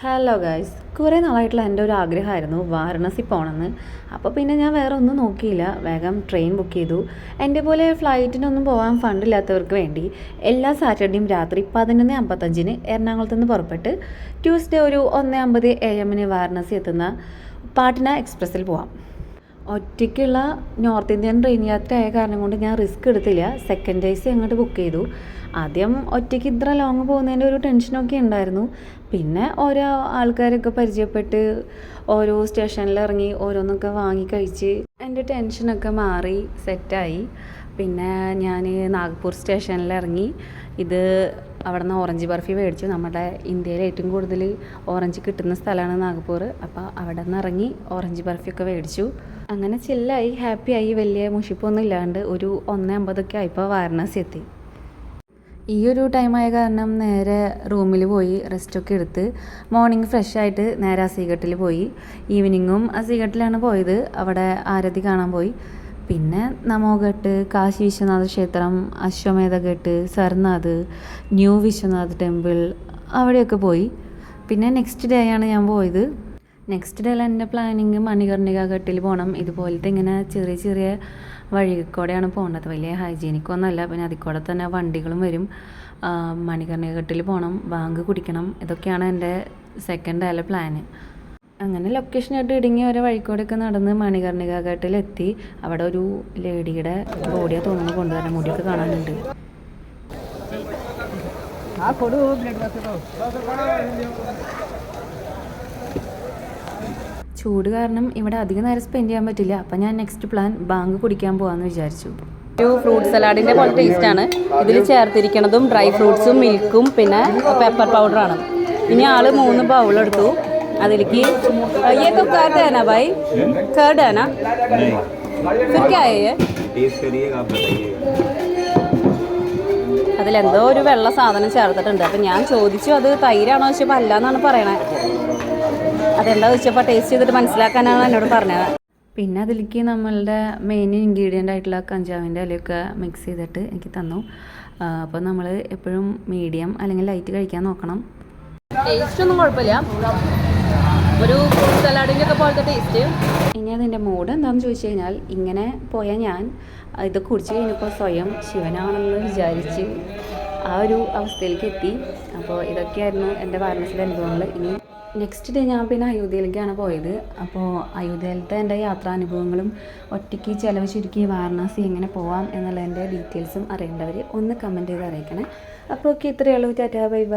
Hello guys കുറേ നാളായിട്ടുള്ള എന്റെ ഒരു ആഗ്രഹമായിരുന്നു വാരണാസി പോകണമെന്ന്. അപ്പോൾ പിന്നെ ഞാൻ വേറെ ഒന്നും നോക്കിയില്ല. വേഗം ട്രെയിൻ ബുക്ക് ചെയ്തു. എന്റെ പോലെ ഫ്ലൈറ്റിനൊന്നും പോകാൻ ഫണ്ടില്ലാത്തവർക്ക് വേണ്ടി എല്ലാ സാറ്റർഡേയും രാത്രി പതിനൊന്ന് അമ്പത്തഞ്ചിന് എറണാകുളത്ത് നിന്ന് പുറപ്പെട്ട് ട്യൂസ്ഡേ ഒരു ഒന്ന് അമ്പത് എ എമ്മിന് വാരണാസി എത്തുന്ന പാട്ന എക്സ്പ്രസ്സിൽ പോവാം. ഒറ്റയ്ക്കുള്ള നോർത്ത് ഇന്ത്യൻ ട്രെയിൻ ആയ കാരണം കൊണ്ട് ഞാൻ റിസ്ക് എടുത്തില്ല. സെക്കൻഡ് എ സി അങ്ങോട്ട് ബുക്ക് ചെയ്തു. ആദ്യം ഒറ്റയ്ക്ക് ഇത്ര ലോങ് പോകുന്നതിന്റെ ഒരു ടെൻഷനൊക്കെ ഉണ്ടായിരുന്നു. പിന്നെ ഓരോ ആൾക്കാരൊക്കെ പരിചയപ്പെട്ട് ഓരോ സ്റ്റേഷനിൽ ഇറങ്ങി ഓരോന്നൊക്കെ വാങ്ങി കഴിച്ച് എന്റെ ടെൻഷനൊക്കെ മാറി സെറ്റായി പിന്നെ ഞാൻ നാഗ്പൂർ സ്റ്റേഷനിൽ ഇറങ്ങി. ഇത് അവിടെ നിന്ന് ഓറഞ്ച് ബർഫി മേടിച്ചു. നമ്മുടെ ഇന്ത്യയിൽ ഏറ്റവും കൂടുതൽ ഓറഞ്ച് കിട്ടുന്ന സ്ഥലമാണ് നാഗ്പൂർ. അപ്പോൾ അവിടെ നിന്ന് ഇറങ്ങി ഓറഞ്ച് ബർഫിയൊക്കെ മേടിച്ചു. അങ്ങനെ ചില്ലായി ഹാപ്പിയായി വലിയ മുഷിപ്പൊന്നും ഇല്ലാണ്ട് ഒരു ഒന്ന് അമ്പതൊക്കെ ആയിപ്പോൾ വാരണാസി എത്തി. ഈ ഒരു ടൈമായ കാരണം നേരെ റൂമിൽ പോയി റെസ്റ്റൊക്കെ എടുത്ത് മോർണിംഗ് ഫ്രഷ് ആയിട്ട് നേരെ അസീഘട്ടിൽ പോയി. ഈവനിങ്ങും അസീഘട്ടിലാണ് പോയത്. അവിടെ ആരതി കാണാൻ പോയി. പിന്നെ നമോഘട്ട് കാശി വിശ്വനാഥ ക്ഷേത്രം അശ്വമേധഘട്ട് സർനാഥ് ന്യൂ വിശ്വനാഥ് ടെമ്പിൾ അവിടെയൊക്കെ പോയി. പിന്നെ നെക്സ്റ്റ് ഡേ ആണ് ഞാൻ പോയത്. നെക്സ്റ്റ് ഡേ ഡേയിൽ എന്റെ പ്ലാനിങ് മണികർണിക ഘട്ടിൽ പോകണം ഇതുപോലത്തെ ഇങ്ങനെ ചെറിയ ചെറിയ വഴികൂടെയാണ് പോകേണ്ടത് വലിയ ഹൈജീനിക് ഒന്നുമല്ല പിന്നെ അതിൽ കൂടെ തന്നെ വണ്ടികളും വരും. മണികർണിക ഘട്ടിൽ പോകണം ബാങ്ക് കുടിക്കണം. ഇതൊക്കെയാണ് എന്റെ സെക്കൻഡ് ഡേയിലെ പ്ലാന് അങ്ങനെ ലൊക്കേഷനായിട്ട് ഇടുങ്ങി ഒരു വഴിക്കൂടെയൊക്കെ നടന്ന് മണികർണിക ഘട്ടിലെത്തി അവിടെ ഒരു ലേഡിയുടെ ബോഡിയെ തോന്നുന്നു കൊണ്ടുവരാൻ മുടിയൊക്കെ കാണാനുണ്ട്. ചൂട് കാരണം ഇവിടെ അധികം നേരം സ്പെൻഡ് ചെയ്യാൻ പറ്റില്ല. അപ്പം ഞാൻ നെക്സ്റ്റ് പ്ലാൻ ബാങ്ക് കുടിക്കാൻ പോവാന്ന് വിചാരിച്ചു. ഒരു ഫ്രൂട്ട് സലാഡിന്റെ പോലെ ടേസ്റ്റ് ആണ്. ഇതിൽ ചേർത്തിരിക്കുന്നതും ഡ്രൈ ഫ്രൂട്ട്സും മിൽക്കും പിന്നെ പെപ്പർ പൗഡറാണ് ഇനി ആൾ മൂന്ന് ബൗൾ എടുത്തു. അതിലേക്ക് ये तो कर्ड है ना भाई कर्ड है ना फिर क्या है ये टेस्ट करिएगा आप बताइएगा അതിലെന്തോ ഒരു വെള്ള സാധനം ചേർത്തിട്ടുണ്ട് അപ്പം ഞാൻ ചോദിച്ചു അത് തൈരാണോ ചോദിച്ചപ്പോൾ അല്ല എന്നാണ് പറയണത് അതെന്താ ചോദിച്ചപ്പോൾ ടേസ്റ്റ് ചെയ്തിട്ട് മനസ്സിലാക്കാനാണ് എന്നോട് പറഞ്ഞത് പിന്നെ അതിലേക്ക് നമ്മളുടെ മെയിൻ ഇൻഗ്രീഡിയൻ്റ് ആയിട്ടുള്ള കഞ്ചാവിൻ്റെ ഇലയൊക്കെ മിക്സ് ചെയ്തിട്ട് എനിക്ക് തന്നു അപ്പോൾ നമ്മൾ എപ്പോഴും മീഡിയം അല്ലെങ്കിൽ ലൈറ്റ് കഴിക്കാൻ നോക്കണം ടേസ്റ്റ് ഒന്നും കുഴപ്പമില്ല ഒരു സലാഡിന്റെ ഒക്കെ പോലത്തെ ടേസ്റ്റ് ഇനി അതിന്റെ മൂഡ് എന്താണെന്ന് ചോദിച്ചു കഴിഞ്ഞാൽ ഇങ്ങനെ പോയ ഞാൻ ഇത് കുടിച്ച് കഴിഞ്ഞപ്പോൾ സ്വയം ശിവനാണെന്ന് വിചാരിച്ച് ആ ഒരു അവസ്ഥയിലേക്ക് എത്തി. അപ്പോൾ ഇതൊക്കെയായിരുന്നു എന്റെ വാരണസിലെ അനുഭവങ്ങൾ. ഇനി നെക്സ്റ്റ് ഡേ ഞാൻ പിന്നെ അയോധ്യയിലേക്കാണ് പോയത്. അപ്പോൾ അയോധ്യയിലത്തെ എന്റെ യാത്രാനുഭവങ്ങളും ഒറ്റയ്ക്ക് ചിലവ് ചുരുക്കി വാരണാസി എങ്ങനെ പോവാം എന്നുള്ളതിന്റെ ഡീറ്റെയിൽസും അറിയേണ്ടവർ ഒന്ന് കമന്റ് ചെയ്ത് അറിയിക്കണേ. അപ്പോൾ ഓക്കെ ഇത്രയേ ഉള്ളൂ. Tata bye bye